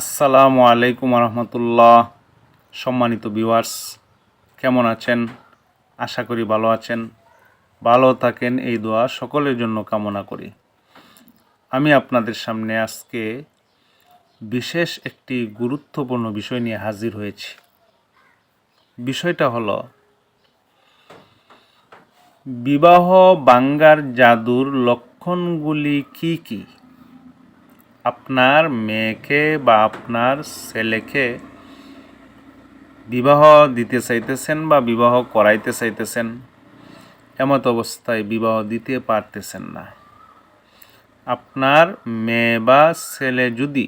আসসালামু আলাইকুম রহমতুল্লাহ সম্মানিত ভিউয়ার্স, কেমন আছেন? আশা করি ভালো আছেন। ভালো থাকেন এই দোয়া সকলের জন্য কামনা করি। আমি আপনাদের সামনে আজকে বিশেষ একটি গুরুত্বপূর্ণ বিষয় নিয়ে হাজির হয়েছি। বিষয়টা হলো, বিবাহ বাঙ্গার জাদুর লক্ষণগুলি কি কী? আপনার মেয়েকে বা আপনার ছেলেকে বিবাহ দিতে চাইতেছেন বা বিবাহ করাইতে চাইতেছেন, এমত অবস্থায় বিবাহ দিতে পারতেছেন না। আপনার মেয়ে বা ছেলে যদি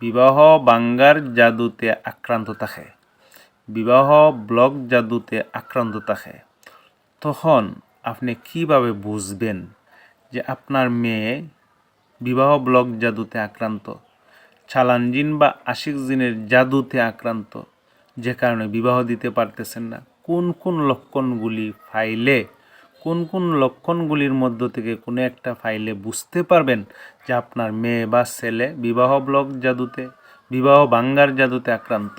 বিবাহ বাঙ্গার জাদুতে আক্রান্ত থাকে, বিবাহ ব্লক জাদুতে আক্রান্ত থাকে, তখন আপনি কীভাবে বুঝবেন যে আপনার মেয়ে বিবাহ ব্লক জাদুতে আক্রান্ত। চালান জিন বা আশিক জিনের জাদুতে আক্রান্ত। যে কারণে বিবাহ দিতে পারতেছেন না। কোন কোন লক্ষণগুলি ফাইলে, কোন কোন লক্ষণগুলির মধ্য থেকে কোনো একটা ফাইলে বুঝতে পারবেন যে আপনার মেয়ে বা ছেলে বিবাহ ব্লক জাদুতে, বিবাহ বাঙ্গার জাদুতে আক্রান্ত?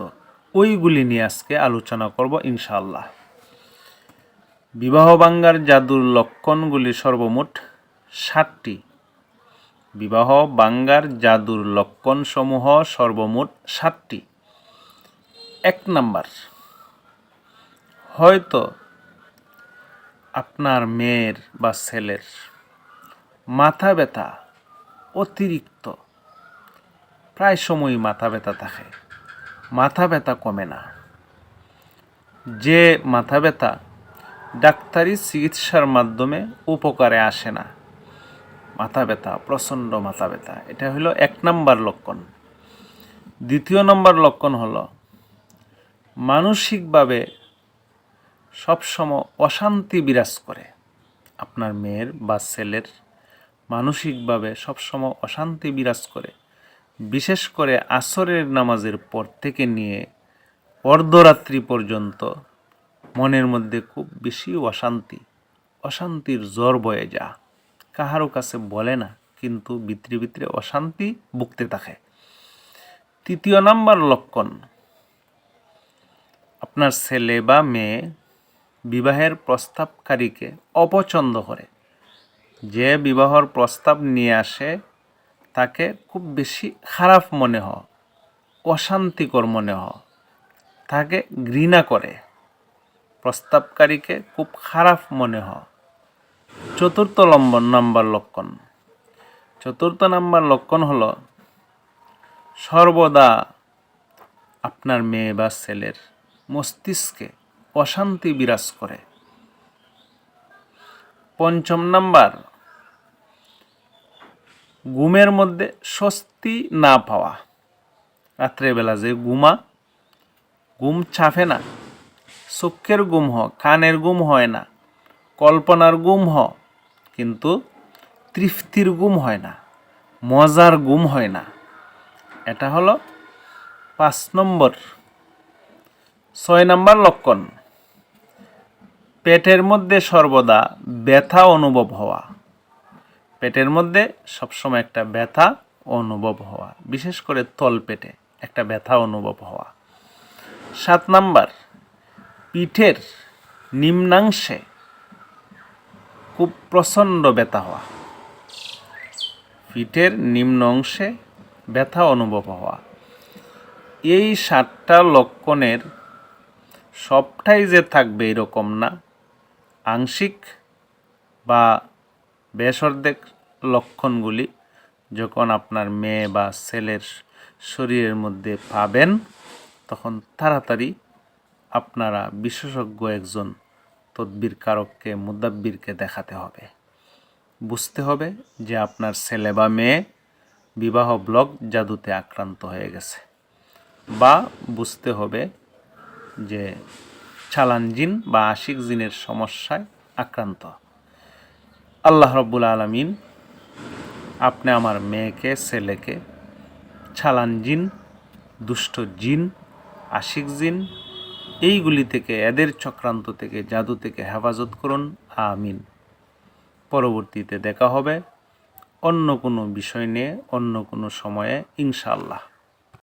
ওইগুলি নিয়ে আজকে আলোচনা করব ইনশাল্লাহ বিবাহ বাঙ্গার জাদুর লক্ষণগুলি সর্বমোট ষাটটি বিবাহ বাঙ্গার জাদুর লক্ষণসমূহ সর্বমোট সাতটি। এক নাম্বার, হয়তো আপনার মেয়ের বা ছেলের মাথা ব্যথা অতিরিক্ত। প্রায় সময়ই মাথা ব্যথা থাকে, মাথা ব্যথা কমে না। যে মাথা ব্যথা ডাক্তারি চিকিৎসার মাধ্যমে উপকারে আসে না। মাথা ব্যথা প্রচণ্ড মাথা ব্যথা এটা হলো এক নম্বর লক্ষণ। দ্বিতীয় নম্বর লক্ষণ হলো মানসিকভাবে সবসময় অশান্তি বিরাজ করে। আপনার মেয়ের বা ছেলের মানসিকভাবে সবসময় অশান্তি বিরাজ করে। বিশেষ করে আসরের নামাজের পর থেকে নিয়ে অর্ধরাত্রি পর্যন্ত মনের মধ্যে খুব বেশি অশান্তি, অশান্তির জ্বর বয়ে যা কাহারও কাছে বলে না, কিন্তু ভিতরে ভিতরে অশান্তি ভুগতে থাকে। তৃতীয় নাম্বার লক্ষণ, আপনার ছেলে বা মেয়ে বিবাহের প্রস্তাবকারীকে অপছন্দ করে। যে বিবাহর প্রস্তাব নিয়ে আসে, তাকে খুব বেশি খারাপ মনে হ অশান্তিকর মনে হ তাকে ঘৃণা করে। প্রস্তাবকারীকে খুব খারাপ মনে হয়। চতুর্থ নম্বর নাম্বার লক্ষণ। চতুর্থ নাম্বার লক্ষণ হলো, সর্বদা আপনার মেয়ে বা ছেলের মস্তিষ্কে অশান্তি বিরাজ করে। পঞ্চম নাম্বার, ঘুমের মধ্যে স্বস্তি না পাওয়া। রাত্রেবেলা যে ঘুমা, ঘুম ছাফে না। চোখের ঘুম হয়, কানের ঘুম হয় না। কল্পনার গুম হ, কিন্তু তৃপ্তির গুম হয় না, মজার গুম হয় না। এটা হলো পাঁচ নম্বর। ছয় নম্বর লক্ষণ। পেটের মধ্যে সর্বদা ব্যথা অনুভব হওয়া। পেটের মধ্যে সবসময় একটা ব্যথা অনুভব হওয়া, বিশেষ করে তল পেটে একটা ব্যথা অনুভব হওয়া। সাত নাম্বার, পিঠের নিম্নাংশে খুব প্রচণ্ড ব্যথা হওয়া। পিঠের নিম্ন অংশে ব্যথা অনুভব হওয়া। এই সাতটা লক্ষণের সবটাই যে থাকবে এরকম না। আংশিক বা বেশ অর্ধেক লক্ষণগুলি যখন আপনার মেয়ে বা ছেলের শরীরের মধ্যে পাবেন, তখন তাড়াতাড়ি আপনারা বিশেষজ্ঞ একজন তদ্বির কারককে মুদাব্বিরকে দেখাতে হবে। বুঝতে হবে যে আপনার ছেলে বা মেয়ে বিবাহ ব্লক জাদুতে আক্রান্ত হয়ে গেছে বা বুঝতে হবে যে চালান জিন বা আশিক জিনের সমস্যায় আক্রান্ত। আল্লাহ রব্বুল আলমিন আপনি আমার মেয়েকে, ছেলেকে ছালান জিন, দুষ্ট জিন, আশিক জিন এইগুলি থেকে, এদের চক্রান্ত থেকে, জাদু থেকে হেফাজত করুন। আমিন। পরবর্তীতে দেখা হবে অন্য কোনো বিষয় নিয়ে, অন্য কোনো সময়ে ইনশাল্লাহ